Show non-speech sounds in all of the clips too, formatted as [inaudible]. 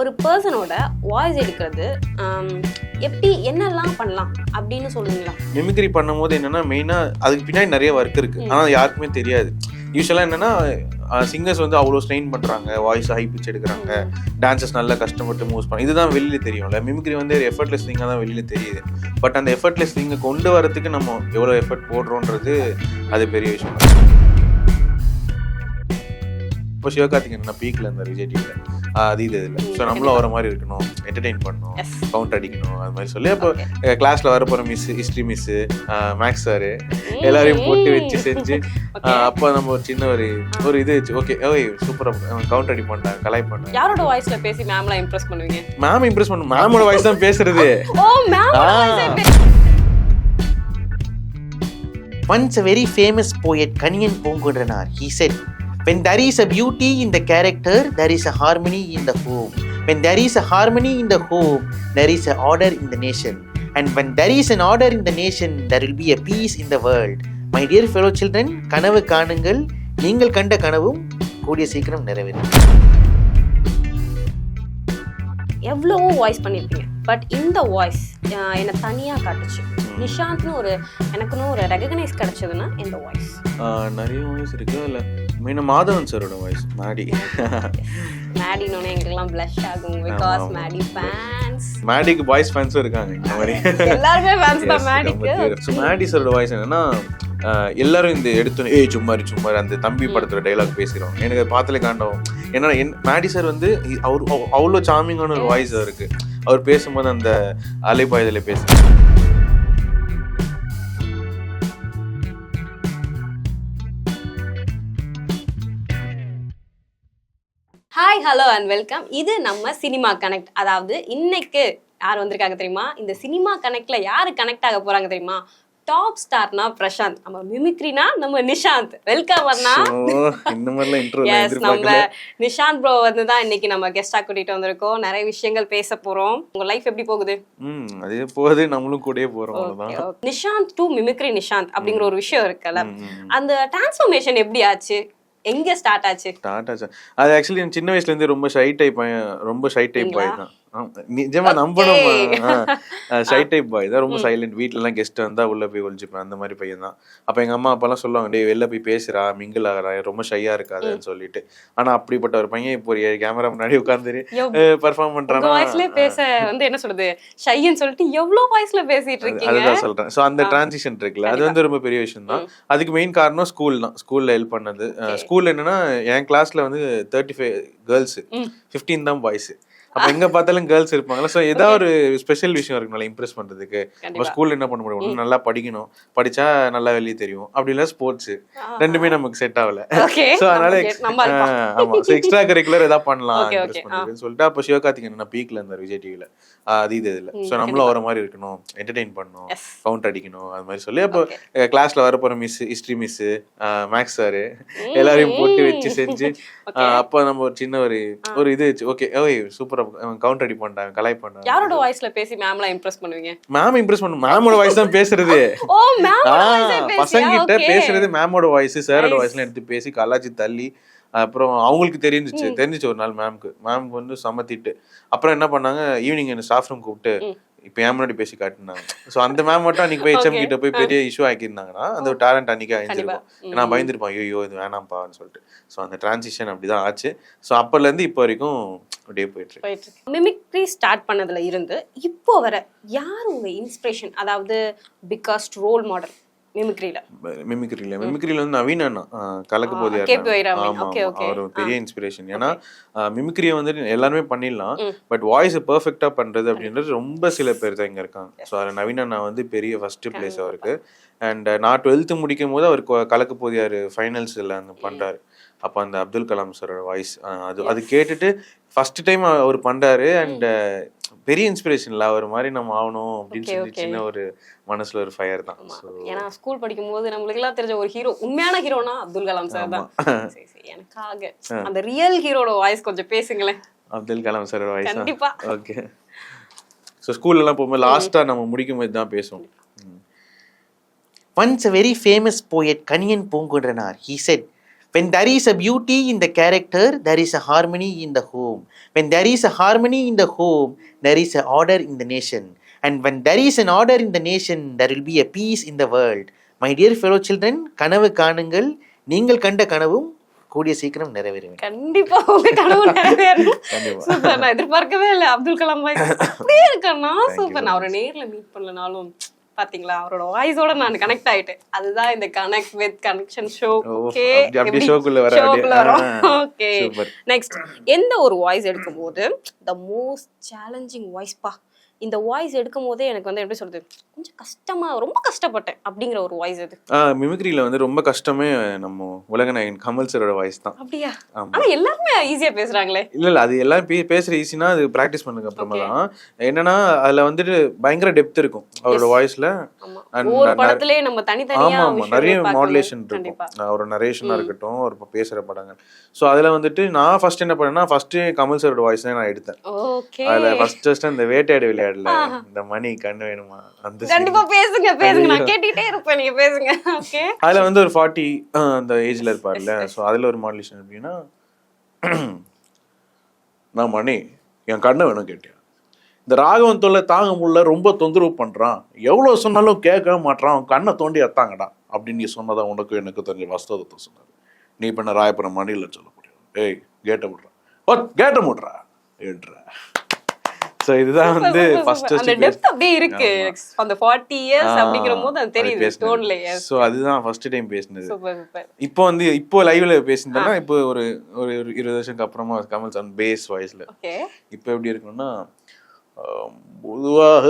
ஒரு பர்சனோட வாய்ஸ் எடுக்கிறது எப்படி என்னெல்லாம் பண்ணலாம் அப்படின்னு சொல்லுவீங்களா மிமிக்ரி பண்ணும்போது என்னன்னா மெயினா அதுக்கு பின்னாடி நிறைய ஒர்க் இருக்கு. ஆனா அது யாருக்குமே தெரியாது. யூஸ்வலா என்னன்னா சிங்கர்ஸ் வந்து அவ்வளோ ஸ்ட்ரெயின் பண்றாங்க. வாய்ஸ் ஹை பிச் எடுக்கிறாங்க. டான்சஸ் நல்லா கஷ்டப்பட்டு மூவ்ஸ் பண்ண இதுதான் வெளியில தெரியும்ல. மிமிக்ரி வந்து எஃபர்ட்லெஸ் திங்காக தான் வெளியில தெரியுது. பட் அந்த எஃபர்ட்லெஸ் திங்கை கொண்டு வரதுக்கு நம்ம எவ்வளோ எஃபர்ட் போடுறோன்றது அது பெரிய விஷயம். இப்போ சிவகார்த்திகேயன் நான் பீக்ல இருந்தார் விஜய் டிவில அது இது இல்லை ஸோ நம்மளும் அவரை மாதிரி இருக்கணும். என்டர்டெயின் பண்ணணும். கவுண்ட் அடிக்கணும். அது மாதிரி சொல்லி அப்போ கிளாஸ்ல வர போற miss history miss maths sir எல்லாரையும் போட்டு வச்சு செஞ்சு அப்போ நம்ம ஒரு சின்ன ஒரு ஒரு இது வச்சு ஓகே ஓய் சூப்பரா கவுண்ட் அடி பண்ணிட்டாங்க கலாய் பண்ணாங்க யாரோட வாய்ஸ்ல பேசி மேம்லாம் இம்ப்ரெஸ் பண்ணுவீங்க? மேம் இம்ப்ரெஸ் பண்ணும் மேமோட வாய்ஸ் தான் [laughs] பேசுறது. Once a very famous poet, Kaniyan Pongundranar, he said, When there is a beauty in the character, there is a harmony in the home. When there is a harmony in the home, there is a order in the nation. And when there is an order in the nation, there will be a peace in the world. My dear fellow children, கனவு காணுங்கள் நீங்கள் கண்ட கனவும் கூடிய சீக்கிரம் நிறைவேறும் எவ்வளவோ voice பண்ணியிருப்பீங்க பட் இந்த வாய்ஸ் என்னை தனியாக காட்டுச்சு. நிஷாந்த்னு ஒரு எனக்குன்னு ஒரு ரெகக்னைஸ் கிடைச்சதுன்னா இந்த வாய்ஸ் நிறைய வாய்ஸ் இருக்கு. இல்ல மெயினா மாதவன் சாரோட வாய்ஸ் மாடி. மேடினோடனே எங்களுக்குலாம் ப்ளஷ் ஆகும். பிகாஸ். மேடி ஃபேன்ஸ் மேடிக்கு பாய்ஸ் ஃபேன்ஸும் இருக்காங்க இந்த மாதிரி. எல்லாருமே ஃபேன்ஸ் தான் மேடிக்கு. ஸோ மேடி சாரோட வாய்ஸ் என்னன்னா எல்லாரும் இந்த எடுத்தோன்னே ஏய் சும்மாரி சும்மாரி அந்த தம்பி படத்தோட டைலாக் பேசிடுவாங்க. எனக்கு அது பார்த்தாலே காண்டவும் ஏன்னா என் மேடி சார் வந்து அவர் அவ்- அவ்வளோ சாமிங்கான ஒரு வாய்ஸ் அவருக்கு. அவர் பேசும்போது அந்த அலைபாயுதல பேச ஹாய் ஹலோ அண்ட் வெல்கம் இது நம்ம சினிமா கனெக்ட் அதாவது இன்னைக்கு யார் வந்திருக்காங்க தெரியுமா? இந்த சினிமா கனெக்ட்ல யாரு கனெக்ட் ஆக போறாங்க தெரியுமா? டாப் ஸ்டார்னா பிரசாந்த். நம்ம மிமிக்ரினா நம்ம நிஷாந்த். வெல்கம் அண்ணா. இந்த மாதிரிலாம் இன்ட்ரோ எஸ் நம்ம நிஷாந்த் ப்ரோ வந்து தான் இன்னைக்கு நம்ம கெஸ்டா கூட்டிட்டு வந்திருக்கோம். நிறைய விஷயங்கள் பேச போறோம். உங்க லைஃப் எப்படி போகுது? ம் அதே போகுது. நம்மளும் கூடயே போறோம் அவ்வளவுதான். நிஷாந்த் டு மிமிக்ரி நிஷாந்த் அப்படிங்கிற ஒரு விஷயம் இருக்குல்ல. அந்த டிரான்ஸ்ஃபர்மேஷன் எப்படி ஆச்சு? எங்க ஸ்டார்ட் ஆச்சு? டாடா சார் அது ஆக்சுவலி சின்ன வயசுல இருந்து ரொம்ப ஷை டைப் ரொம்ப ஷை டைப் பாய் தான். ஆமா, நிஜமா நம்பணும் ஷை டைப் பாய் தான் ரொம்ப சைலண்ட் வீட்ல எல்லாம் கெஸ்ட் வந்தா உள்ள போய் ஒளிஞ்சுப்பேன். அந்த மாதிரி பையன் தான். அப்ப எங்க அம்மா அப்பெல்லாம் சொல்லுவாங்க டேய் வெளில போய் பேசுறா மிங்கிள் ஆகிறா ரொம்ப ஷையா இருக்காதுன்னு சொல்லிட்டு. ஆனா அப்படிப்பட்ட ஒரு பையன் இப்போ ஒரு கேமரா முன்னாடி உட்காந்துரு எவ்- பெர்ஃபார்ம் வாய்ஸ்ல பேச வந்து என்ன சொல்றது? ஷைன்னு சொல்லிட்டு எவ்வளவு வாய்ஸ்ல பேசிட்டு இருக்கீங்க? அதுதான் சொல்றேன். சோ அந்த டிரான்சிஷன் இருக்குல்ல அது வந்து ரொம்ப பெரிய விஷயம் தான். அதுக்கு மெயின் காரணம் ஸ்கூல் தான். ஸ்கூல்ல ஹெல்ப் பண்ணது. ஸ்கூல்ல என்னன்னா என் கிளாஸ்ல வந்து தேர்ட்டி ஃபைவ் கேர்ள்ஸ் ஃபிஃப்டீன் தான் பாய்ஸ் அப்ப எங்க பார்த்தாலும் கேர்ள்ஸ் இருப்பாங்கல்ல. சோ ஏதாவது ஒரு ஸ்பெஷல் விஷயம் இருக்கு நல்லா இம்ப்ரெஸ் பண்றதுக்கு. நம்ம. ஸ்கூல்ல என்ன பண்ண முடியும்? நல்லா படிக்கணும். படிச்சா நல்லா வெளியே தெரியும். அப்படி இல்ல ஸ்போர்ட்ஸ் ரெண்டுமே நமக்கு செட் ஆகல. சோ [laughs] அதனால ஆமா. சோ எக்ஸ்ட்ரா கரிக்குலர் ஏதாவது பண்ணலாம் okay, பண்றதுன்னு சொல்லிட்டு அப்போ சிவகார்த்திகேயன் நான் பீக்ல இருந்தார் விஜய் டிவில அது இது இல்ல சோ நம்மளும் அவரை மாதிரி இருக்கணும். என்டர்டெயின் பண்ணணும். கவுண்ட் அடிக்கணும். அது மாதிரி சொல்லி அப்போ கிளாஸ்ல வர போற miss history miss maths sir எல்லாரையும் போட்டு வச்சு செஞ்சு [laughs] அப்போ நம்ம ஒரு சின்ன ஒரு ஒரு இது ஓகே ஓய் சூப்பரா கவுண்ட் அடி பண்ணிட்டாங்க கலாய் பண்ணாங்க யாரோட வாய்ஸ்ல பேசி மேம்லாம் இம்ப்ரெஸ் பண்ணுவீங்க? மேம் இம்ப்ரெஸ் பண்ணும் மேமோட வாய்ஸ் தான் பேசுறது. [laughs] ஓ மேம் பசங்க கிட்ட பேசுறது மேமோட வாய்ஸ் சாரோட வாய்ஸ்ல எடுத்து பேசி கலாச்சி தள்ளி அப்புறம் அவங்களுக்கு தெரிஞ்சிச்சு தெரிஞ்சிச்சு ஒரு நாள் மேம்க்கு மேம்க்கு வந்து சமத்திட்டு அப்புறம் என்ன பண்ணாங்க? ஈவினிங் என்ன ஸ்டாஃப் ரூம் கூப்பிட்டு இப்போ ஏன் முன்னாடி பேசி காட்டினாங்க. ஸோ அந்த மேம் மட்டும் அன்னைக்கு போய் ஹெச்எம் கிட்ட போய் பெரிய இஷ்யூ ஆக்கியிருந்தாங்கன்னா அந்த டேலண்ட் அன்னைக்கு அழிஞ்சிருக்கும். நான் பயந்துருப்பேன் ஐயோ இது வேணாம்ப்பான்னு சொல்லிட்டு. ஸோ அந்த டிரான்சிஷன் அப்படிதான் ஆச்சு. ஸோ அப்போல இருந்து இப்போ வரைக்கும் அப்படியே போயிட்டு போயிட்டு மிமிக்ரி ஸ்டார்ட் பண்ணதுல இருந்து இப்போ வர யார் உங்க இன்ஸ்பிரேஷன் அதாவது பிகாஸ்ட் ரோல் மாடல் மிமிக்ரியில மிமிக்ரியில மிமிக்ரியில வந்து நவீன் அண்ணா. கலக்க okay. அவர் பெரிய இன்ஸ்பிரேஷன் ஏன்னா மிமிக்ரியை வந்து எல்லாருமே பண்ணிடலாம். பட் வாய்ஸ் பெர்ஃபெக்டா பண்றது அப்படின்றது ரொம்ப சில பேர் தான் இங்க இருக்காங்க. ஸோ அதில் நவீன் அண்ணா வந்து பெரிய ஃபர்ஸ்ட் பிளேஸ் அவருக்கு. அண்ட் நான் டுவெல்த்து முடிக்கும் போது அவர் கலக்க போதியார் ஃபைனல்ஸ்ல அந்த பண்றாரு. அப்போ அந்த அப்துல் கலாம் சாரோட வாய்ஸ் அது அது கேட்டுட்டு ஃபர்ஸ்ட் டைம் அவர் பண்றாரு அண்ட் பெரிய இன்ஸ்பிரேஷன்ல அவர் மாதிரி நம்ம ஆகணும் அப்படின்னு சொல்லி. சின்ன ஒரு மனசுல ஒரு ஃபயர் தான். ஏன்னா ஸ்கூல் படிக்கும் போது நம்மளுக்கு எல்லாம் தெரிஞ்ச ஒரு ஹீரோ உண்மையான ஹீரோனா அப்துல் கலாம் சார் தான் [laughs] எனக்காக. அந்த ரியல் ஹீரோட வாய்ஸ் கொஞ்சம் பேசுங்களேன். அப்துல் கலாம் சார் வாய்ஸ் கண்டிப்பா. ஓகே ஸோ ஸ்கூல்லலாம் போகும்போது லாஸ்ட்டாக நம்ம முடிக்கும் போது தான் பேசுவோம். Once a very famous poet, Kaniyan Pongundranar, he said, When there is a beauty in the character, there is a harmony in the home. When there is a harmony in the home, there is a order in the nation. And when there is an order in the nation, there will be a peace in the world. My dear fellow children, கனவு காணுங்கள் நீங்கள் கண்ட கனவும் கூடிய சீக்கிரம் நிறைவேறும் கண்டிப்பா உங்க கனவு நிறைவேறணும். சூப்பர் நான் எதிர்பார்க்கவே இல்லை அப்துல் கலாம் பாய் அப்படியே இருக்கண்ணா you சூப்பர் நான் அவரை நேர்ல மீட் பண்ணலனாலும் பாத்தீங்களா? அவரோட வாய்ஸோட நான் கனெக்ட் ஆயிட்டேன். அதுதான் இந்த connect with connection show okay. Next எந்த ஒரு வாய்ஸ் எடுக்கும்போது த மோஸ்ட் சேலஞ்சிங் வாய்ஸ் பா? இந்த வாய்ஸ் எடுக்கும் போதே எனக்கு வந்து எப்படி சொல்றது கொஞ்சம் கஷ்டமா ரொம்ப கஷ்டப்பட்டேன் அப்படிங்கிற ஒரு வாய்ஸ் அது. மிமிக்ரியில வந்து ரொம்ப கஷ்டமே நம்ம உலகநாயகன் கமல் சரோட வாய்ஸ் தான். அப்படியா. ஆனா எல்லாருமே ஈஸியா பேசுறாங்களே. இல்ல இல்ல அது எல்லாம் பேசுற ஈஸினா அது பிராக்டிஸ் பண்ணதுக்கு அப்புறமா தான் என்னன்னா அதுல வந்துட்டு பயங்கர டெப்த் இருக்கும் அவரோட வாய்ஸ்ல படத்திலேயே நம்ம தனித்தனியா ஆமா நிறைய மாடுலேஷன் இருக்கும். ஒரு நரேஷனா இருக்கட்டும் இப்ப பேசுற படங்கள். சோ அதுல வந்துட்டு நான் ஃபர்ஸ்ட் என்ன பண்ணேன்னா ஃபர்ஸ்ட் கமல் சரோட வாய்ஸ் தான் நான் எடுத்தேன். ஓகே அதுல ஃபர்ஸ்ட் ஃபர்ஸ்ட் அந்த வேட்டையாடு விளையாடல இந்த மணி கண்ணு வேணுமா? அந்த. கண்டிப்பா பேசுங்க பேசுங்க. நான் கேட்டுட்டே இருப்பேன். நீங்க பேசுங்க. ஓகே அதுல வந்து ஒரு ஃபார்ட்டி அந்த ஏஜ்ல இருப்பார்ல. சோ அதுல ஒரு மாடுலேஷன் எப்படின்னா [clears throat] நான் மணி என் கண்ணை வேணும் கேட்டேன் இந்த ராகவன் தொல்லை தாங்க முடியல ரொம்ப தொந்தரவு பண்றான். எவ்வளவு சொன்னாலும் கேட்கவே மாட்றான். அவன் கண்ணை தோண்டி எத்தாங்கடா அப்படின்னு நீ சொன்னதா உனக்கு எனக்கு தெரிஞ்ச வஸ்தவத்தை சொன்னார். நீ என்ன ராயபுரம் மணியில சொல்ல முடியும்? ஏய் கேட்ட முட்றா. ஓ கேட்ட முட்றா ஏன்ற ஸோ இதுதான் வந்து ஃபர்ஸ்ட் அந்த டெப்த் அப்படியே இருக்கு. அந்த 40 இயர்ஸ் அப்படிங்கிற போது அது தெரியுது டோன்ல ஸோ அதுதான் ஃபர்ஸ்ட் டைம் பேசினது. இப்போ வந்து இப்போ லைவ்ல பேசியிருந்தேன்னா இப்போ ஒரு ஒரு ஒரு இருபது வருஷத்துக்கு அப்புறமா கமல் சார் பேஸ் வாய்ஸ்ல இப்போ எப்படி இருக்குன்னா ஆம், பொதுவாக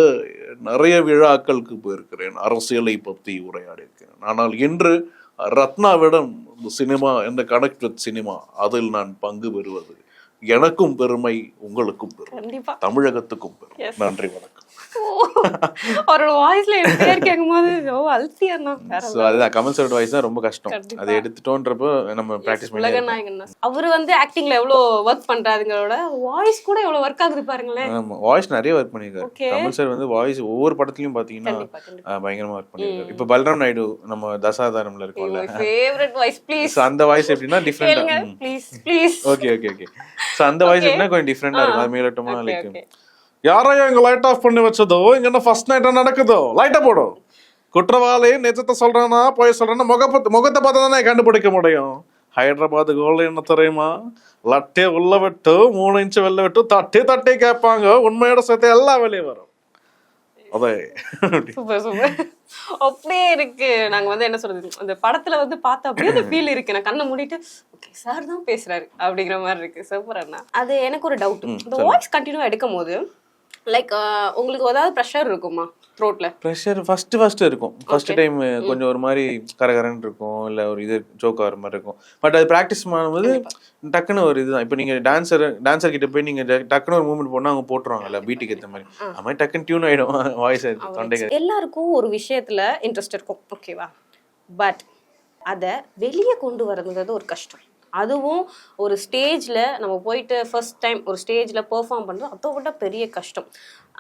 நிறைய விழாக்களுக்கு போயிருக்கிறேன். அரசியலை பற்றி உரையாடி இருக்கிறேன் ஆனால் இன்று ரத்னாவிடம் சினிமா இந்த கனெக்ட் வித் சினிமா அதில் நான் பங்கு பெறுவது எனக்கும் பெருமை உங்களுக்கும் பெருமை. தமிழகத்துக்கும் பெருமை. நன்றி வணக்கம். அவரோட வாய்ஸ்ல கேட்கும்போது அதுதான் கமல் வாய்ஸ் தான் ரொம்ப கஷ்டம். அதை எடுத்துட்டோன்றப்போ நம்ம ப்ராக்டிஸ் பண்ணி அவர் வந்து ஆக்டிங்ல எவ்வளவு ஒர்க் பண்றாருங்களோட வாய்ஸ் கூட எவ்வளவு ஒர்க் ஆகுது பாருங்களேன். ஆமா வாய்ஸ் நிறைய ஒர்க் பண்ணியிருக்காரு. கமல் சார் வந்து வாய்ஸ் ஒவ்வொரு படத்துலயும் பாத்தீங்கன்னா பயங்கரமா ஒர்க் பண்ணியிருக்காரு. இப்போ பல்ராம் நாயுடு நம்ம தசாதாரம்ல இருக்கோம்ல. ஃபேவரட் வாய்ஸ் ப்ளீஸ் அந்த வாய்ஸ் எப்படின்னா டிஃப்ரெண்டா ஓகே ஓகே ஓகே ஸோ அந்த வாய்ஸ். எப்படின்னா கொஞ்சம் டிஃப்ரெண்டா இருக்கும். அது மேலோட்டமா ஓகே லைக் ஓகே யாரையா இங்க லைட் ஆஃப் பண்ணி வச்சதோ? இங்க என்ன ஃபர்ஸ்ட் நைட்டா நடக்குதோ? லைட்டா போடும் குற்றவாளி நிஜத்தை சொல்றானா போய் சொல்றானா முகப்பத்து முகத்தை பார்த்தா தானே கண்டுபிடிக்க முடியும். ஹைதராபாத் கோல் என்ன தெரியுமா? லட்டே உள்ள விட்டு மூணு இன்ச்சு வெளில விட்டு தட்டி தட்டி கேட்பாங்க. உண்மையோட சேர்த்து எல்லாம் வெளியே வரும். Super super. அப்படியே இருக்கு. நாங்க வந்து என்ன சொல்றது அந்த படத்துல வந்து பார்த்தா அப்படியே அந்த ஃபீல் இருக்கு. நான் கண்ணை மூடிட்டு ஓகே சார் தான் பேசுறாரு. அப்படிங்கிற மாதிரி இருக்கு. சூப்பர் அண்ணா. அது எனக்கு ஒரு டவுட் இந்த வாய்ஸ் கண்டினியூ எடுக்கும் போது லைக் உங்களுக்கு ஏதாவது ப்ரெஷர் இருக்குமா த்ரோட்ல ப்ரெஷர் ஃபர்ஸ்ட் ஃபர்ஸ்ட் இருக்கும். ஃபர்ஸ்ட் டைம் கொஞ்சம் ஒரு மாதிரி கரகரன்னு இருக்கும். இல்ல ஒரு இது ஜோக் ஆகிற மாதிரி இருக்கும். பட் அது ப்ராக்டிஸ் பண்ணும்போது டக்குன்னு ஒரு இதுதான். இப்போ நீங்க டான்சர் டான்சர் கிட்ட போய் நீங்க டக்- டக்குன்னு ஒரு மூவ்மெண்ட் போனா அவங்க போட்டுருவாங்கல்ல பீட்டுக்கு ஏத்த மாதிரி. அது மாதிரி டக்குன்னு டியூன் ஆயிடும். [laughs] வாய்ஸ் தொண்டைக்கு எல்லாருக்கும் ஒரு விஷயத்துல இன்ட்ரெஸ்ட் இருக்கும். ஓகேவா பட் அதை வெளியே கொண்டு வரதுங்கிறது ஒரு கஷ்டம். அதுவும் ஒரு ஸ்டேஜில் நம்ம போயிட்டு ஃபர்ஸ்ட் டைம் ஒரு ஸ்டேஜில் பெர்ஃபார்ம் பண்ணுறது அதை விட பெரிய கஷ்டம்.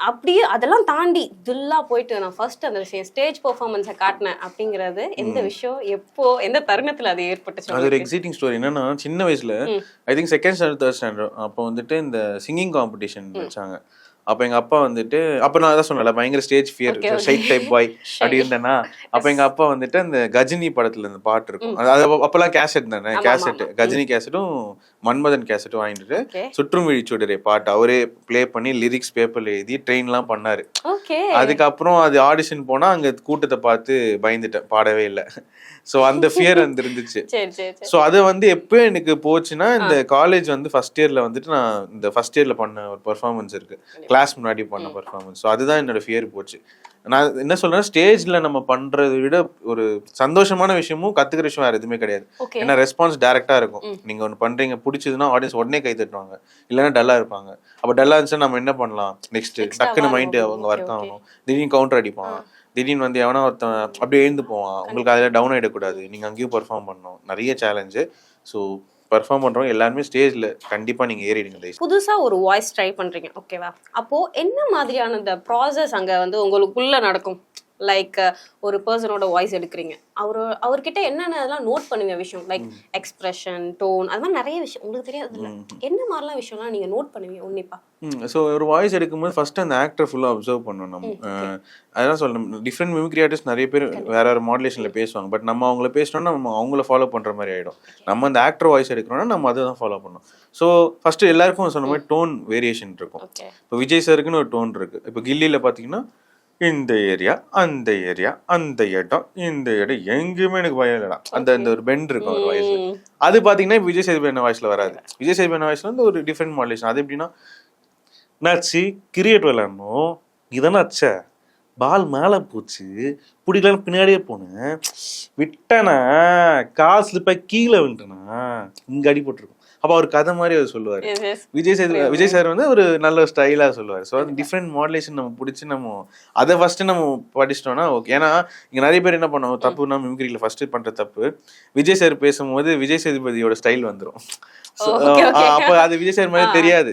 அப்படியே அதெல்லாம் தாண்டி தில்லா போயிட்டு நான் ஃபர்ஸ்ட் அந்த ஸ்டேஜ் பெர்ஃபார்மன்ஸை காட்டினேன் அப்படிங்கிறது எந்த விஷயம் எப்போ எந்த தருணத்தில் அது ஏற்பட்டுச்சு அது ஒரு எக்ஸைட்டிங் ஸ்டோரி என்னன்னா சின்ன வயசுல I think second standard third standard அப்போ வந்துட்டு இந்த சிங்கிங் காம்படிஷன் வச்சாங்க. அப்போ எங்க அப்பா வந்துட்டு அப்போ நான் அதான் சொன்னல பயங்கர stage fear. Shy type boy அப்படி இருந்தேன்னா அப்போ எங்க அப்பா வந்துட்டு அந்த கஜினி படத்துல இந்த பாட்டு இருக்கும். அது அப்பெல்லாம் கேசட் தானே கேசட். கஜினி கேசட்டும் மன்மதன் கேசட்டும் வாங்கிட்டு சுற்றும் விழிச்சுடரே பாட்டு. அவரே ப்ளே பண்ணி லிரிக்ஸ் பேப்பர்ல எழுதி ட்ரெயின்லாம் பண்ணாரு. ஓகே அதுக்கப்புறம் அது ஆடிஷன் போனா அங்க கூட்டத்தை பார்த்து பயந்துட்டேன். பாடவே இல்லை. ஸோ அந்த ஃபியர் வந்து இருந்துச்சு ஸோ [laughs] அது வந்து எப்போ எனக்கு போச்சுன்னா இந்த காலேஜ் வந்து ஃபர்ஸ்ட் இயர்ல வந்துட்டு நான் இந்த ஃபர்ஸ்ட் இயர்ல பண்ண ஒரு பெர்ஃபார்மன்ஸ் இருக்கு. கிளாஸ் முன்னாடி பண்ண பெர்ஃபார்மன்ஸ் ஸோ அதுதான் என்னோட ஃபியர் போச்சு. நான் என்ன சொல்றேன் ஸ்டேஜ்ல நம்ம பண்றதை விட ஒரு சந்தோஷமான விஷயமும் கத்துக்கிற விஷயம் வேற எதுவுமே கிடையாது. ஏன்னா ரெஸ்பான்ஸ் டைரக்டா இருக்கும். நீங்க ஒன்று பண்றீங்க பிடிச்சதுன்னா ஆடியன்ஸ் உடனே கை தட்டுவாங்க. இல்லைன்னா டல்லா இருப்பாங்க. அப்ப டல்லா இருந்துச்சுன்னா நம்ம என்ன பண்ணலாம்? நெக்ஸ்ட் டக்குன்னு மைண்ட். அவங்க ஒர்க். ஆகணும். திடீர்னு கவுண்டர் அடிப்பான். திடீர்னு வந்து எவனா ஒருத்தன் அப்படியே எழுந்து போவான். உங்களுக்கு அதில் டவுன் ஆகிடக்கூடாது நீங்கள் அங்கேயும் பெர்ஃபார்ம் பண்ணணும். நிறைய சேலஞ்சு ஸோ பெர்ஃபார்ம் பண்ணுறவங்க எல்லாருமே ஸ்டேஜில் கண்டிப்பாக நீங்கள் ஏறிடுங்க புதுசா ஒரு வாய்ஸ் ட்ரை பண்றீங்க. ஓகேவா அப்போ என்ன மாதிரியான இந்த ப்ராசஸ் அங்க வந்து உங்களுக்குள்ள நடக்கும்? லைக் ஒரு பர்சனோட வாய்ஸ் எடுக்கிறீங்க. அவரு அவர்கிட்ட என்னென்னலாம் நோட் பண்ணுவீங்க விஷயம்? லைக் எக்ஸ்பிரஷன் டோன் அது மாதிரி நிறைய விஷயம். உங்களுக்கு தெரியாது என்ன மாதிரிலாம் விஷயம்லாம் நீங்க நோட் பண்ணுவீங்க உன்னிப்பா? ஸோ ஒரு வாய்ஸ் எடுக்கும்போது ஃபர்ஸ்ட் அந்த ஆக்டர் ஃபுல்லாக அப்சர்வ் பண்ணணும் நம்ம. அதான் சொல்லணும். டிஃப்ரெண்ட் மிமிக்ரி ஆர்டிஸ்ட் நிறைய பேர் வேற வேற மாடுலேஷனில் பேசுவாங்க. பட் நம்ம அவங்கள பேசினோம்னா நம்ம அவங்கள ஃபாலோ பண்ணுற மாதிரி ஆகிடும் நம்ம அந்த ஆக்டர் வாய்ஸ் எடுக்கிறோம்னா நம்ம அதை தான் ஃபாலோ பண்ணணும். ஸோ ஃபர்ஸ்ட் எல்லாருக்கும் சொன்ன மாதிரி டோன் வேரியேஷன் இருக்கும். இப்போ விஜய் சாருக்குன்னு ஒரு டோன் இருக்கு. இப்போ கில்லியில் பார்த்தீங்கன்னா இந்த ஏரியா அந்த ஏரியா அந்த இடம் இந்த இடம். எங்கேயுமே எனக்கு பயம் இல்லைடா. அந்த அந்த ஒரு பெண்ட் இருக்கும் ஒரு வாய்ஸ் அது பார்த்தீங்கன்னா இப்ப விஜய் சேதுபதி வாய்ஸ்ல வராது. விஜய் சேதுபதி வாய்ஸ்ல வந்து ஒரு டிஃப்ரெண்ட் மாடுலேஷன் அது எப்படின்னா என்னாச்சு கிரிக்கெட் விளையாடணும். இதானே அச்சா பால் மேலே போச்சு. பிடிக்கலான்னு பின்னாடியே போனேன். விட்டனா. காசு இப்போ கீழே விழுட்டனா இங்கே அடிபட்டிருக்கும் அப்போ அவர் கதை மாதிரி அவர் சொல்லுவார். விஜய் சேது விஜய் சார் வந்து ஒரு நல்ல ஸ்டைலாக சொல்லுவார். ஸோ டிஃப்ரெண்ட் மாடுலேஷன் நம்ம பிடிச்சி நம்ம அதை ஃபஸ்ட்டு நம்ம படிச்சிட்டோம்னா ஓகே ஏன்னா இங்கே நிறைய பேர் என்ன பண்ணுவோம் தப்புனா மிமிக்ரியில் ஃபஸ்ட்டு பண்ணுற தப்பு. விஜய் சார் பேசும்போது விஜய் சேதுபதியோட ஸ்டைல் வந்துடும் okay. அப்போ அது விஜய் சார் மாதிரி தெரியாது.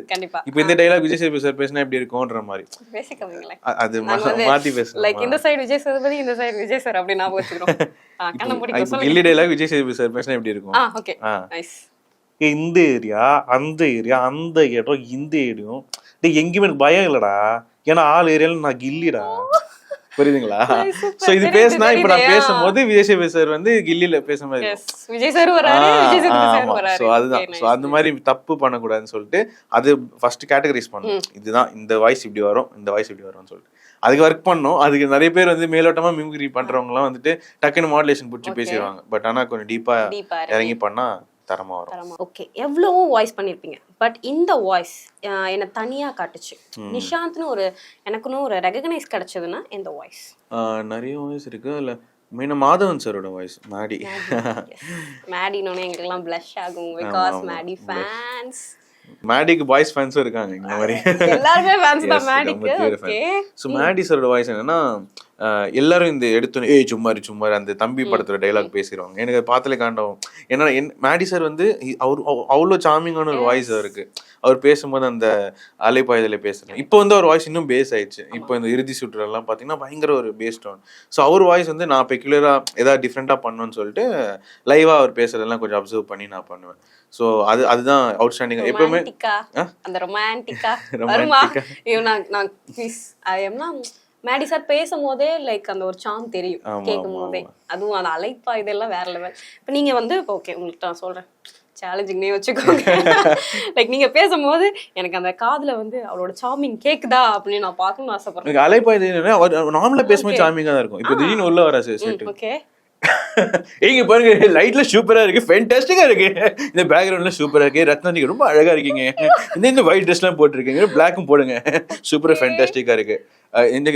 இப்போ இந்த டைலாக் விஜய் சேதுபதி சார் பேசினா எப்படி இருக்கும்ன்ற மாதிரி. அது மாத்தி பேசுறோம். லைக் இந்த சைடு விஜய் சேதுபதி இந்த சைடு விஜய் சார் அப்படி ஞாபகம் வச்சுக்கிறோம். [laughs] கண்ணை விஜய் சேதுபதி சார் பேசினா எப்படி இருக்கும்? இந்த ஏரியா அந்த ஏரியா அந்த இடம் இந்த ஏரியம். டேய் எங்கேயுமே எனக்கு பயம் இல்லடா. ஏன்னா ஆள் ஏரியால நான் கில்லிடா. புரியுதுங்களா. [laughs] சோ இது பேசினா இப்ப நான். பேசும்போது விஜய் சேதுபதி சார் வந்து கில்லில பேச மாதிரி விஜய் சார் ஸோ அதுதான். Nice. அந்த மாதிரி தப்பு பண்ணக்கூடாதுன்னு சொல்லிட்டு அது ஃபர்ஸ்ட் கேட்டகரைஸ் பண்ணணும். இதுதான் இந்த வாய்ஸ் இப்படி வரும் இந்த வாய்ஸ் இப்படி வரும்னு சொல்லிட்டு. அதுக்கு ஒர்க் பண்ணோம் அதுக்கு நிறைய பேர் வந்து மேலோட்டமா மிமிக்ரி பண்றவங்கலாம் வந்துட்டு டக்குன்னு மாடுலேஷன் பிடிச்சி. பேசிடுவாங்க. பட் ஆனா கொஞ்சம் டீப்பா இறங்கி பண்ணா தரமா வரும். ஓகே எவ்வளவோ வாய்ஸ் பண்ணிருப்பீங்க. பட் இந்த வாய்ஸ் என்னை தனியா காட்டுச்சு. நிஷாந்த்னு ஒரு எனக்குன்னு ஒரு ரெகனைஸ் கிடைச்சதுன்னா இந்த வாய்ஸ் நிறைய வாய்ஸ் இருக்கு. அதுல மெயினா மாதவன் சாரோட வாய்ஸ் மாடி. மேடினோன்னு எங்களுக்கெல்லாம் ப்ளஷ் ஆகும். பிகாஸ். மேடி ஃபேன்ஸ் மேடிக்கு பாய்ஸ் ஃபேன்ஸும் இருக்காங்க இந்த மாதிரி. எல்லாருமே ஃபேன்ஸ் தான் மேடிக்கு. ஓகே ஸோ மேடி சாரோட வாய்ஸ் என்னன்னா எல்லாரும் இந்த எடுத்தோன்னே ஏய் சும்மாரு சும்மாரு அந்த தம்பி படத்துல டைலாக் பேசிடுவாங்க. எனக்கு அது பார்த்தாலே காண்டவும் ஏன்னா என் மேடி சார் வந்து அவர் அவ- அவ்வளோ சாமிங்கான ஒரு வாய்ஸ் அவருக்கு. அவர் பேசும்போது அந்த அலைப்பாய்தல பேசுறேன். இப்போ வந்து அவர் வாய்ஸ் இன்னும் பேஸ் ஆயிடுச்சு. இப்போ இந்த இறுதி சுற்று எல்லாம் பார்த்தீங்கன்னா பயங்கர ஒரு பேஸ் டோன் ஸோ அவர் வாய்ஸ் வந்து நான் பெக்குலரா ஏதாவது டிஃப்ரெண்டா பண்ணணும்னு சொல்லிட்டு லைவா அவர் பேசுறதெல்லாம் கொஞ்சம் அப்சர்வ் பண்ணி நான் பண்ணுவேன். ஸோ அது அதுதான் அவுட்ஸ்டாண்டிங் எப்பவுமே ரொமான்டிக்கா ஆ? அந்த [laughs] ரொமான்டிக்கா. ஐயோ நான் நான் ப்ளீஸ் எம்னா மேடி சார் பேசும்போதே லைக் அந்த ஒரு சாம் தெரியும். கேட்கும் போதே அதுவும் அந்த அலைப்பா இதெல்லாம் வேற லெவல் இப்போ நீங்க வந்து ஓகே உங்களுக்கு நான் சொல்றேன். சேலஞ்சிங்னே வச்சுக்கோங்க. [laughs] லைக் நீங்க பேசும்போது எனக்கு அந்த காதுல வந்து அவளோட சாமிங் கேக்குதா அப்படின்னு நான் பார்க்கணும்னு ஆசைப்படுறேன். என்னன்னா அவர் நார்மலா பேசும்போது சாமிங்கா தான் இருக்கும். இப்போ திடீர்னு உள்ள வர செட் ஓகே [laughs] இங்க பாருங்க லைட்ல சூப்பரா இருக்கு ஃபேன்டாஸ்டிக்கா இருக்கு. இந்த பேக்ரவுண்ட்ல சூப்பரா இருக்கு. ரத்னா நீங்க ரொம்ப அழகா இருக்கீங்க. இந்த இந்த ஒயிட் ட்ரெஸ் எல்லாம் போட்டிருக்கீங்க. பிளாக்கும் போடுங்க. சூப்பரா ஃபேன்டாஸ்டிக்கா இருக்கு. இந்த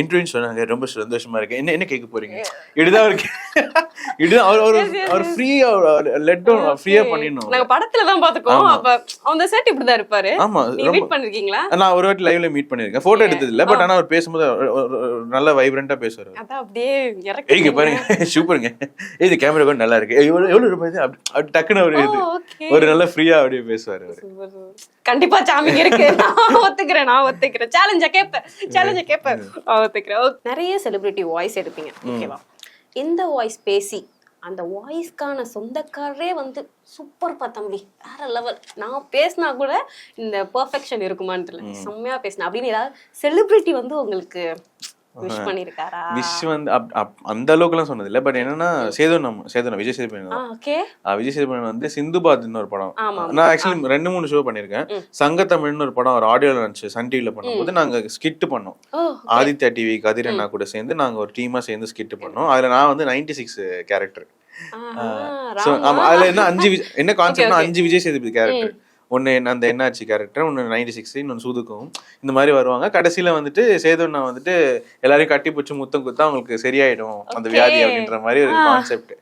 இன்டர்வியூ சொன்னாங்க ரொம்ப சந்தோஷமா இருக்கு. என்ன என்ன கேட்க போறீங்க? இப்படிதான் இருக்கு இப்படிதான் அவர் அவர் அவர் ஃப்ரீயா லெட் டவுன் ஃப்ரீயா பண்ணிடணும். நாங்க படத்துல தான் பாத்துக்கோம். அப்ப அந்த செட் இப்படிதான் இருப்பாரு. ஆமா மீட் பண்ணிருக்கீங்க நான் ஒரு வாட்டி லைவ்ல மீட் பண்ணிருக்கேன். போட்டோ எடுத்தது இல்ல பட் ஆனா அவர் பேசும்போது நல்ல வைப்ரண்டா பேசுவார் அதான் அப்படியே இறக்கி பாருங்க [laughs] சூப்பருங்க. இது கேமரா கூட நல்லா இருக்கு. எவ்வளவு எவ்வளவு ரூபாய்? அப்படி டக்குன்னு ஒரு இது. ஓகே ஒரு நல்ல ஃப்ரீயா அப்படியே பேசுவாரு அவரு. கண்டிப்பா சாமிங் இருக்கு. நான் ஒத்துக்கிறேன் நான் ஒத்துக்கிறேன். சேலஞ்ச கேப்பேன். சேலஞ்ச கேப்பேன். நான் ஒத்துக்கிறேன். நிறைய செலிபிரிட்டி வாய்ஸ் எடுப்பீங்க. ஓகேவா? இந்த வாய்ஸ் பேசி அந்த வாய்ஸ்க்கான சொந்தக்காரரே வந்து சூப்பர்ப்பா தம்பி. வேற லெவல் நான் பேசினா கூட இந்த பெர்ஃபெக்ஷன் இருக்குமான்னு தெரியல செம்மையா பேசினேன் அப்படின்னு ஏதாவது செலிபிரிட்டி வந்து உங்களுக்கு விஷ் பண்ணிருக்காரா? விஷ் வந்து அந்த அளவுக்குலாம் சொன்னது இல்ல பட் என்னன்னா சேதுனம் சேதுனம் விஜய் சேதுபதி ஓகே. விஜய் சேதுபதி வந்து சிந்துபாத்னு ஒரு படம். நான் ஆக்சுவலி ரெண்டு மூணு ஷோ பண்ணிருக்கேன். சங்கத்தமிழ்னு ஒரு படம் ஒரு ஆடியோல இருந்துச்சு சன் டிவில பண்ணும்போது நாங்க ஸ்கிட் பண்ணோம். ஆதித்யா டிவி கதிரண்ணா கூட சேர்ந்து நாங்க ஒரு டீமா சேர்ந்து ஸ்கிட் பண்ணோம். அதுல நான் வந்து நைன்டி சிக்ஸ் கேரக்டர். ஆமா அதுல என்ன அஞ்சு என்ன கான்செப்ட்னா. அஞ்சு விஜய் சேதுபதி கேரக்டர் என்ன அந்த என்னாச்சு கேரக்டர் ஒன்னு நைன்டி சிக்ஸ் இன்னொன்று சூதுக்கும். இந்த மாதிரி வருவாங்க. கடைசியில வந்துட்டு சேதுண்ணா வந்துட்டு எல்லாரையும் கட்டி பிடிச்சி முத்தம் குத்தா அவங்களுக்கு சரியாயிடும். அந்த. வியாதி அப்படின்ற மாதிரி ஒரு கான்செப்ட்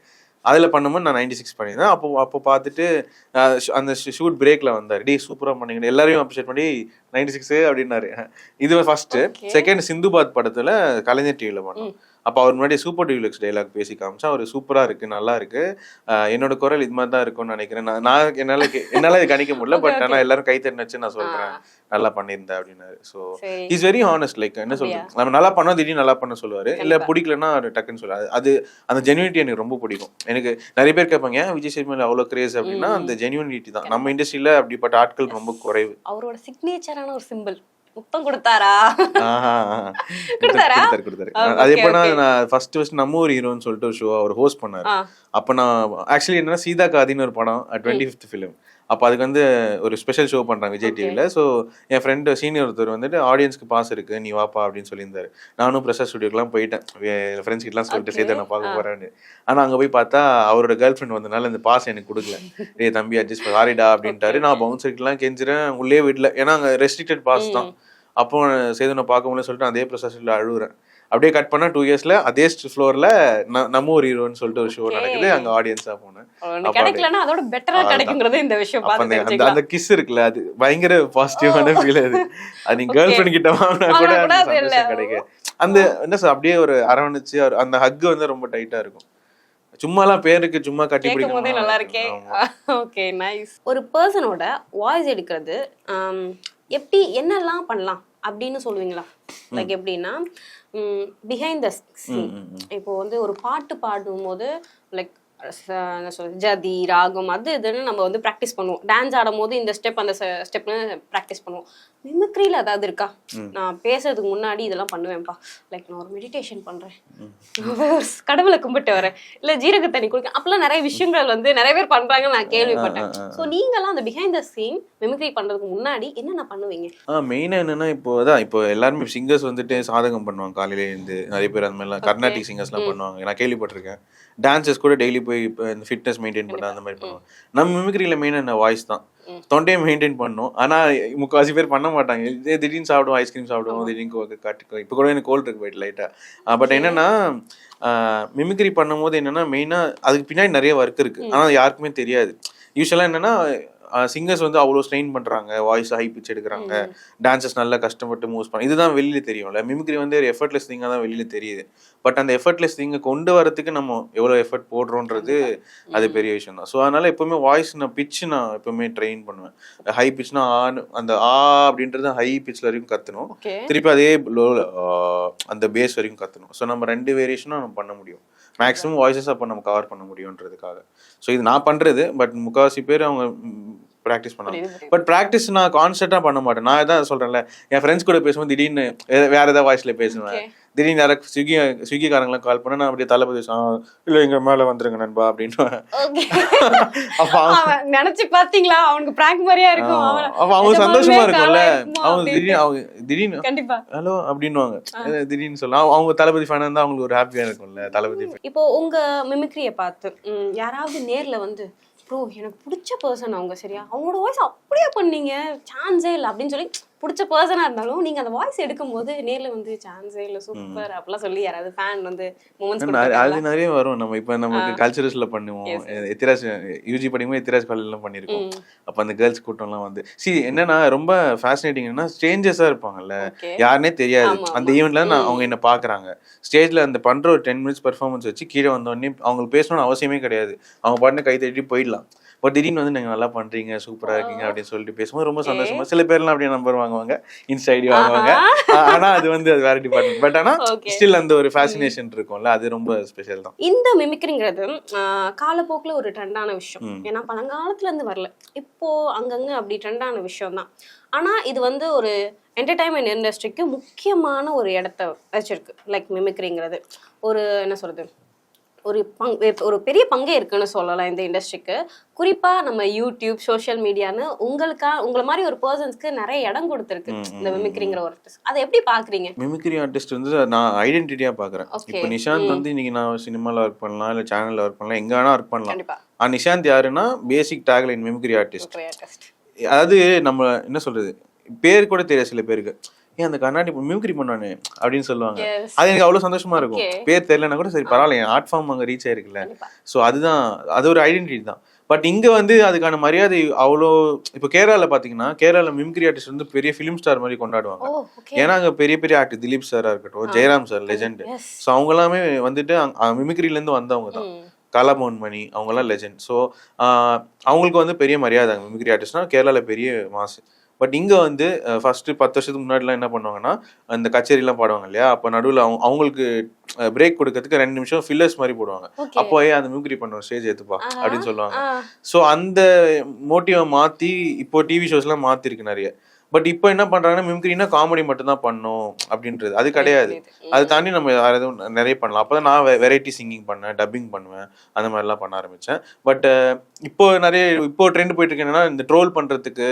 அதுல பண்ணும்போது நான் நைன்டி சிக்ஸ் பண்ணியிருந்தேன். அப்போ அப்போ பார்த்துட்டு அந்த ஷூட் பிரேக்ல வந்தார். டே சூப்பரா பண்ணீங்க எல்லாரையும் அப்ரிஷியேட் பண்ணி நைன்டி சிக்ஸ் அப்படின்னாரு. இது ஃபர்ஸ்ட். செகண்ட் சிந்துபாத் படத்துல கலைஞர் டிவில பண்ணோம். அப்போ அவர் முன்னாடி சூப்பர் டியூலக்ஸ் டைலாக் பேசி காமிச்சா அவர் சூப்பரா இருக்கு நல்லா இருக்கு. என்னோட குரல் இது மாதிரி தான் இருக்கும்னு நினைக்கிறேன். நான் நான் என்னால என்னால இது கணிக்க முடியல பட் okay. ஆனா எல்லாரும் கை தட்டினச்சு நான் சொல்றேன். நல்லா பண்ணியிருந்தேன் அப்படின்னாரு. So is very honest like என்ன சொல்றது? நம்ம நல்லா பண்ணோம் திடீர்னு நல்லா பண்ண சொல்லுவாரு. இல்ல. பிடிக்கலன்னா அவர் டக்குன்னு சொல்லுவாரு. அது அந்த ஜென்யூனிட்டி எனக்கு ரொம்ப பிடிக்கும். எனக்கு நிறைய பேர் கேட்பாங்க விஜய் சேதுபதி அவ்வளவு கிரேஸ் அப்படின்னா அந்த ஜென்யூனிட்டி தான். நம்ம இண்டஸ்ட்ரியில அப்படிப்பட்ட ஆட்கள் ரொம்ப குறைவு. அவரோட சிக்னேச்சரான ஒரு சிம்பிள் முத்தம் கொடுத்தாரா. [laughs] கொடுத்தாரா? அது எப்படின்னா. நான் ஃபர்ஸ்ட் ஃபர்ஸ்ட் நம்ம ஒரு ஹீரோன்னு சொல்லிட்டு ஒரு ஷோ அவர் ஹோஸ்ட் பண்ணாரு. அப்ப நான் ஆக்சுவலி என்னன்னா சீதா காதின்னு ஒரு படம் டுவெண்ட்டி ஃபிஃப்த் ஃபிலிம் அப்போ அதுக்கு வந்து ஒரு ஸ்பெஷல் ஷோ பண்றாங்க விஜய். டிவில ஸோ என் ஃப்ரெண்டு சீனியர் ஒருத்தர் வந்துட்டு ஆடியன்ஸ்க்கு பாஸ் இருக்கு நீ வாப்பா அப்படின்னு சொல்லியிருந்தாரு. நானும் பிரசாத் ஸ்டுடியோக்கெல்லாம் போயிட்டேன். ஃப்ரெண்ட்ஸ் கிட்டலாம் சொல்லிட்டு. சீதா நான் பார்க்க ஆ. போறேன்னு. ஆனா அங்க போய் பார்த்தா அவரோட கேர்ள் ஃப்ரெண்ட் வந்தனால இந்த பாஸ் எனக்கு கொடுக்கல. ஏய் தம்பி அட்ஜஸ்ட் சாரிடா அப்படின்ட்டாரு. நான் பவுன்சர்க்கெல்லாம் கெஞ்சுறேன். உள்ளே வீட்டில் ஏன்னா அங்க ரெஸ்ட்ரிக்டட் பாஸ் தான். அப்போ சேதுனை பார்க்க முடியல சொல்லிட்டு அதே ப்ரொசஸில் அழுகுறேன் அப்படியே கட் பண்ணா டூ இயர்ஸ்ல அதே ஃப்ளோர்ல நம்ம ஒரு ஹீரோன்னு சொல்லிட்டு ஒரு ஷோ. நடக்குது. அங்க ஆடியன்ஸா போனேன். கிடைக்கலன்னா அதோட பெட்டரா. கிடைக்குங்கிறது இந்த விஷயம். பார்த்து அந்த கிஸ் இருக்குல்ல அது பயங்கர பாசிட்டிவான ஃபீல் அது. அது நீங்க கேர்ள் ஃப்ரெண்ட் கிட்ட வாங்கினா கூட கிடைக்கும் அந்த என்ன சார் அப்படியே ஒரு அரவணைச்சு அந்த ஹக் வந்து ரொம்ப டைட்டா இருக்கும். சும்மாலாம் பேருக்கு சும்மா கட்டி பிடிக்கணும் நல்லா இருக்கே. ஓகே நைஸ் ஒரு பர்சனோட வாய்ஸ் எடுக்கிறது ஆம், எப்படி என்னெல்லாம் பண்ணலாம் அப்படின்னு சொல்லுவீங்களா? லைக் எப்படின்னா பிஹைண்ட் த சீன். இப்போ வந்து ஒரு பாட்டு பாடும்போது லைக் என்ன சொல்றது ஜதி ராகம் அது இதுன்னு நம்ம வந்து ப்ராக்டிஸ் பண்ணுவோம். டான்ஸ் ஆடும்போது இந்த ஸ்டெப் அந்த ஸ்டெப்னு ப்ராக்டிஸ் பண்ணுவோம். மிமிக்ரியில் அதாவது இருக்கா? நான் பேசுறதுக்கு முன்னாடி இதெல்லாம் பண்ணுவேன்ப்பா. லைக் நான் ஒரு மெடிடேஷன் பண்றேன். [laughs] கடவுளை கும்பிட்டு வரேன். இல்ல ஜீரக தண்ணி குடிக்க அப்பெல்லாம் நிறைய விஷயங்கள் வந்து நிறைய பேர் பண்றாங்கன்னு நான் கேள்விப்பட்டேன். ஸோ நீங்கெல்லாம் அந்த பிஹைண்ட் த சீன் மிமிக்ரி பண்றதுக்கு முன்னாடி என்னென்ன பண்ணுவீங்க? ஆ மெயினாக என்னன்னா இப்போ அதான் இப்போ எல்லாருமே சிங்கர்ஸ் வந்துட்டு சாதகம் பண்ணுவாங்க. காலையில இருந்து நிறைய பேர் அந்த மாதிரிலாம் கர்நாடிக் சிங்கர்ஸ்லாம் பண்ணுவாங்க. நான் கேள்விப்பட்டிருக்கேன். டான்சஸ் கூட டெய்லி போய் இப்போ இந்த ஃபிட்னஸ் மெயின்டைன் பண்ண அந்த மாதிரி பண்ணுவாங்க நம்ம மிமிக்ரியில் மெயினாக என்ன? வாய்ஸ் தான். தொண்டையை மெயின்டைன் பண்ணணும் ஆனா முக்கால்வாசி பேர் பண்ண மாட்டாங்க. இதே திடீர்னு சாப்பிடுவோம் ஐஸ்கிரீம் சாப்பிடுவோம் திடீர்னு காட்டி இப்போ கூட எனக்கு கோல்டு இருக்கு போயிட்டு லைட்டாக பட் என்னன்னா மிமிக்ரி பண்ணும்போது என்னன்னா மெயினா அதுக்கு பின்னாடி நிறைய ஒர்க் இருக்கு. ஆனா யாருக்குமே தெரியாது. யூஸ்வலா என்னன்னா சிங்கர்ஸ் வந்து அவ்வளோ ஸ்ட்ரெயின் பண்றாங்க. வாய்ஸ் ஹை பிச் எடுக்கிறாங்க. டான்சஸ் நல்லா கஷ்டப்பட்டு மூவ்ஸ் பண்ண. இதுதான் வெளியில தெரியும்ல. மிமிக்ரி வந்து ஒரு எஃபர்ட்லெஸ் திங்காக தான் வெளியில தெரியுது. பட் அந்த எஃபர்ட்லெஸ் திங்கை கொண்டு வரதுக்கு நம்ம எவ்வளோ எஃபர்ட் போடுறோன்றது அது பெரிய விஷயம் தான். ஸோ அதனால எப்பவுமே வாய்ஸ் நான் பிச் நான் எப்பவுமே ட்ரெயின் பண்ணுவேன். ஹை பிச்னா ஆன்னு அந்த ஆ அப்படின்றது ஹை பிச்ல வரைக்கும் கத்தணும். திருப்பி அதே லோ அந்த பேஸ் வரைக்கும் கத்தணும். ஸோ நம்ம ரெண்டு வேரியேஷனும் நம்ம பண்ண முடியும். மேக்ஸிமம் வாய்ஸஸ் அப்போ நம்ம கவர் பண்ண முடியுன்றதுக்காக. ஸோ இது நான் பண்றது பட் முக்காவாசி பேர் அவங்க ப்ராக்டிஸ் புரியுது. பட் ப்ராக்டிஸ் நான் கான்ஸ்டன்ட்டாக பண்ண மாட்டேன். நான் தான் சொல்றேன்ல என் ஃப்ரெண்ட்ஸ் கூட பேசும்போது திடீர்னு வேற ஏதாவது வாய்ஸ்ல பேசுவேன். திடீர்னு யாராவது ஸ்விக்கி ஸ்விக்கிக்காரங்களாம் கால் பண்ணா நான் அப்படியே தளபதி இல்ல எங்க மேல வந்துருங்க நண்பா அப்படின்னு [laughs] நினைச்சு பாத்தீங்களா? அவனுக்கு பிராங்க் மாதிரியா இருக்கும். அப்ப அவங்க சந்தோஷமா இருக்கும்ல. அவங்க. திடீர்னு அவங்க திடீர்னு கண்டிப்பா. ஹலோ அப்படின்னுவாங்க. அஹ் திடீர்னு சொல்லலாம். அவங்க- தளபதி ஃபேனா இருந்தா அவங்களுக்கு ஒரு ஹாப்பியா இருக்கும்ல தளபதி. இப்போ உங்க மிமிக்ரியை பார்த்து யாராவது நேர்ல வந்து ப்ரோ எனக்கு பிடிச்ச பர்சன் அவங்க சரியா? அவங்களோட வாய்ஸ் அப்படியே பண்ணீங்க. சான்ஸே இல்லை அப்படின்னு சொல்லி பிடிச்ச பர்சனா இருந்தாலும் நீங்க அந்த வாய்ஸ் எடுக்கும்போது நேர்ல வந்து சான்ஸே இல்லை சூப்பர் அப்படிலாம் சொல்லி யாராவது ஃபேன் வந்து மூமெண்ட்ஸ் அது நிறைய வரும். நம்ம இப்ப நமக்கு கல்ச்சரல்ஸ்ல பண்ணுவோம். எத்திராஜ் யூஜி படிக்கும்போது எத்திராஜ் காலேஜ்லாம் பண்ணிருக்கோம் அப்ப அந்த கேர்ள்ஸ் கூட்டம்லாம் வந்து சி என்னன்னா ரொம்ப ஃபேசினேட்டிங்னா ஸ்ட்ரேஞ்சர்ஸா இருப்பாங்கல்ல. யாருனே தெரியாது. அந்த ஈவெண்ட்ல நான் அவங்க என்ன பாக்குறாங்க. ஸ்டேஜ்ல அந்த பண்ற ஒரு டென் மினிட்ஸ் பெர்ஃபார்மன்ஸ் வச்சு கீழே வந்த உடனே அவங்களுக்கு பேசணும்னு அவசியமே கிடையாது. அவங்க பாட்டுன்னு கை தட்டி போயிடலாம். பட் திடீர்னு வந்து நீங்க நல்லா பண்றீங்க சூப்பரா இருக்கீங்க அப்படின்னு சொல்லிட்டு பேசும்போது ரொம்ப சந்தோஷமா சில பேர்லாம் அப்படியே நம்பர் வாங்குவாங்க இன்ஸ்டா ஐடி வாங்குவாங்க. ஆ- ஆனா அது வந்து அது வேற டிபார்ட்மெண்ட் பட் ஆனா Okay. ஸ்டில் அந்த ஒரு ஃபேசினேஷன் இருக்கும்ல அது ரொம்ப ஸ்பெஷல் தான். இந்த மிமிக்ரிங்கிறது காலப்போக்கில் ஒரு ட்ரெண்டான விஷயம். ஏன்னா பழங்காலத்துல இருந்து வரல. இப்போ அங்கங்க அப்படி ட்ரெண்டான விஷயம் தான். ஆனா இது வந்து ஒரு என்டர்டைன்மெண்ட் இண்டஸ்ட்ரிக்கு முக்கியமான ஒரு இடத்த வச்சிருக்கு லைக் மிமிக்ரிங்கிறது ஒரு என்ன சொல்றது ஒரு பங் ஒரு பெரிய பங்கே இருக்குன்னு சொல்லலாம் இந்த இண்டஸ்ட்ரிக்கு குறிப்பா நம்ம யூடியூப் சோஷியல் மீடியான்னு உங்களுக்கா உங்களை மாதிரி ஒரு பர்சன்ஸ்க்கு நிறைய இடம் கொடுத்துருக்கு இந்த மிமிக்ரிங்கிற ஒரு அதை எப்படி பாக்குறீங்க மிமிக்ரி ஆர்டிஸ்ட் வந்து நான் ஐடென்டிட்டியா பாக்குறேன் Okay. இப்போ நிஷாந்த் வந்து இன்னைக்கு நான் சினிமால ஒர்க் பண்ணலாம் இல்ல சேனல்ல ஒர்க் பண்ணலாம் எங்க வேணா ஒர்க் பண்ணலாம். ஆ நிஷாந்த் யாருன்னா basic tagline mimicry artist artist அதாவது நம்ம என்ன சொல்றது பேர் கூட தெரியாது சில பேருக்கு. ஏன் அந்த கண்ணாடி மிமிக்ரி பண்ணானே அப்படின்னு சொல்லுவாங்க. அது எனக்கு அவ்வளவு சந்தோஷமா இருக்கும். பேர் தெரியலனா கூட சரி பரவாயில்ல என் ஆர்ட் ஃபார்ம் அங்க ரீச் ஆயிருக்குல்ல. ஸோ அதுதான் அது ஒரு ஐடென்டிட்டி தான். பட் இங்க வந்து அதுக்கான மரியாதை அவ்வளோ இப்போ கேரளால பாத்தீங்கன்னா கேரளால மிமிக்ரி ஆர்டிஸ்ட் வந்து பெரிய ஃபிலிம் ஸ்டார் மாதிரி கொண்டாடுவாங்க. ஓகே ஏன்னா அங்க பெரிய பெரிய ஆக்டர் திலீப் சாரா இருக்கட்டும் ஜெயராம் சார் லெஜெண்ட் ஸோ அவங்க எல்லாமே வந்துட்டு மிமிக்ரில இருந்து வந்தவங்க தான். கலாமோகன் மணி அவங்கெல்லாம் லெஜெண்ட் ஸோ அவங்களுக்கு வந்து பெரிய மரியாதை மிமிக்ரி ஆர்டிஸ்ட்னா கேரளால பெரிய மாசு. பட் இங்க வந்து ஃபர்ஸ்ட் பத்து வருஷத்துக்கு முன்னாடிலாம் என்ன பண்ணுவாங்கன்னா அந்த கச்சேரிலாம் பாடுவாங்க இல்லையா? அப்போ நடுவில் அவங்க அவங்களுக்கு பிரேக் கொடுக்கறதுக்கு ரெண்டு நிமிஷம் ஃபில்லர்ஸ் மாதிரி போடுவாங்க. அப்போ ஏன் அந்த மிமிக்ரி பண்ணுவோம் ஸ்டேஜ் ஆஹா. அப்படின்னு சொல்லுவாங்க. ஸோ அந்த மோட்டிவை மாத்தி இப்போ டிவி ஷோஸ்லாம் மாத்திருக்கு நிறைய. பட் இப்போ என்ன பண்றாங்கன்னா மிமிக்ரினா காமெடி மட்டும் தான் பண்ணும் அப்படின்றது. அது கிடையாது. அது தாண்டி நம்ம வேற எதுவும் நிறைய பண்ணலாம். அப்பதான் நான் வெரைட்டி சிங்கிங் பண்ணேன் டப்பிங் பண்ணுவேன் அந்த மாதிரிலாம் பண்ண ஆரம்பிச்சேன். பட் இப்போ நிறைய இப்போ ட்ரெண்ட் போயிட்டு இருக்கு என்னன்னா இந்த ட்ரோல் பண்றதுக்கு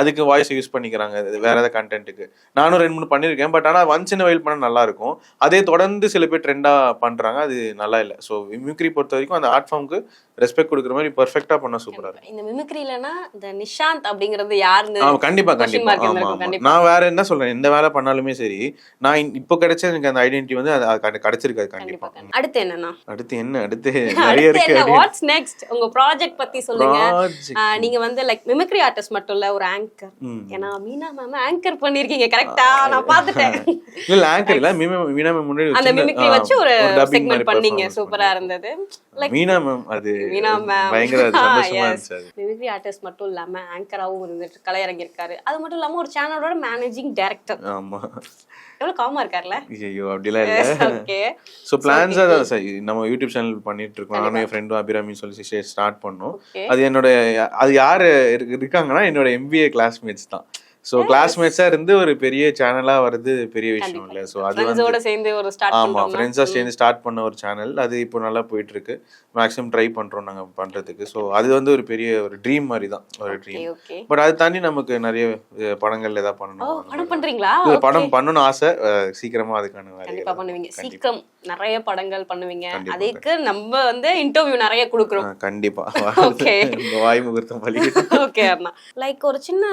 அதுக்கு வாய்ஸ் யூஸ் பண்ணிக்கிறாங்க. வேற ஏதாவது கண்டென்ட்டுக்கு நானும் ரெண்டு மூணு பண்ணியிருக்கேன். பட் ஆனால் ஒன்ஸ் இன் வயல் பண்ண நல்லா இருக்கும் அதே தொடர்ந்து சில பேர் ட்ரெண்டா பண்றாங்க. அது நல்லா இல்லை. ஸோ மிமிக்ரி பொறுத்த வரைக்கும் அந்த ஆர்ட் ஃபார்முக்கு ரெஸ்பெக்ட் கொடுக்குற மாதிரி பெர்ஃபெக்டா பண்ண சூப்பரா இருக்கும். இந்த மிமிக்ரிலனா இந்த நிஷாந்த் அப்படிங்கிறது யாருன்னு கண்டிப்பா கண்டிப்பா. ஆமா. நான் வேற என்ன சொல்றேன்? எந்த வேலை பண்ணாலுமே சரி நான் இப்போ கிடைச்ச எனக்கு அந்த ஐடென்டிட்டி வந்து அது- அது கிடை- கிடைச்சிருக்காது கண்டிப்பா. அடுத்து என்னன்னா? அடுத்து என்ன? அடுத்து [laughs] நிறைய இருக்கு வாட்ஸ் நெக்ஸ்ட் உங்க ப்ராஜெக்ட் பத்தி சொல்லுங்க. நீங்க வந்து லைக் மிமிக்ரி ஆர்டிஸ்ட் மட்டும் இல்ல ஒரு ஆங்கர். ஏன்னா மீனா மேம் ஆங்கர் பண்ணிருக்கீங்க கரெக்டா நான் பாத்துட்டேன் [laughs] இல்ல ஆங்கர் இல்ல. மீனா மேம் முன்னாடி அந்த மிமிக்ரி வச்சு ஒரு செக்மெண்ட் பண்ணீங்க. சூப்பரா. இருந்தது. மீனா மேம் அது மீனா மேம் பயங்கர அது [laughs] சந்தோஷமா இருந்துச்சு அது. மிமிக்ரி ஆர்டிஸ்ட் மட்டும் இல்லாம ஆங்கராவும் இருந்துட்டு கலையரங்கி இருக்காரு அது மட்டும் இல்லாம ஒரு சேனலோட மேனேஜிங் டைரக்டர் ஆமா. எவ்வளவு காமா இருக்காருல்ல? ஐயோ அப்படிலாம் இல்ல. ஓகே ஸோ பிளான்ஸ் அதான் சார் நம்ம யூடியூப் சேனல் பண்ணிட்டு இருக்கோம். நானும் என் ஃப்ரெண்டும் அபிராமி சொல்லி ஸ்டார்ட் பண்ணோம். அது என்னோட அது யாரு இருக்கு- இருக்காங்கன்னா என்னோட எம்பிஏ கிளாஸ்மேட்ஸ் தான். ஸோ கிளாஸ்மேட்ஸா இருந்து ஒரு பெரிய சேனலா வருது பெரிய விஷயம் இல்ல. ஸோ அது வந்து சேர்ந்து ஒரு ஸ்டார்ட் ஆமா ஃப்ரெண்ட்ஸா சேர்ந்து ஸ்டார்ட் பண்ண ஒரு சேனல் அது இப்போ நல்லா போயிட்டு இருக்கு மேக்ஸிமம் ட்ரை பண்றோம் நாங்க பண்றதுக்கு. ஸோ அது வந்து ஒரு பெரிய ஒரு ட்ரீம் மாதிரி தான் ஒரு ஓகே ட்ரீம் ஓகே பட் அது தாண்டி நமக்கு நிறைய அஹ், படங்கள் ஏதாவது பண்ணணும்? அந்த படம். பண்றீங்களா. படம் பண்ணணும்னு ஆசை. சீக்கிரமா அதுக்கான கண்டிப்பா பண்ணுவீங்க. சீக்கிரம் நிறைய படங்கள் பண்ணுவீங்க. அதுக்கு நம்ம வந்து இன்டர்வியூ நிறைய கொடுக்குறோம். கண்டிப்பா. [laughs] உங்க [laughs] வாய் முகூர்த்தம் ஓகே [laughs] அண்ணா. லைக் ஒரு சின்ன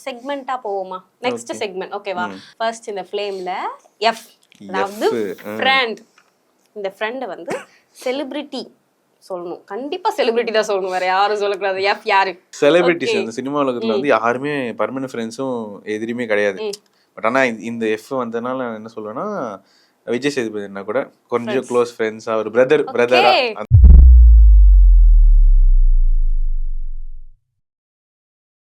செக்மெண்டா போவோமா? நெக்ஸ்ட் செக்மெண்ட் ஓகேவா ஃபர்ஸ்ட் இந்த ஃப்ளேம்ல எஃப் அதாவது. ஃப்ரெண்ட் இந்த ஃப்ரெண்டை வந்து செலிபிரிட்டி சொல்லணும். கண்டிப்பா செலிபிரிட்டி தான் சொல்லணும். வேற யாரும் சொல்லக்கூடாது. எஃப் யாரு? செலிபிரிட்டிஸ் அந்த சினிமா உலகத்துல வந்து யாருமே பர்மனன்ட் ஃப்ரெண்ட்ஸும் எதிரியுமே கிடையாது. பட் ஆனா இந்த- எஃப் வந்தனால நான் என்ன சொல்லுவேன்னா விஜய் சேதுபதினா கூட கொஞ்சம் க்ளோஸ் ஃப்ரெண்ட்ஸா ஒரு பிரதர் பிரதரா.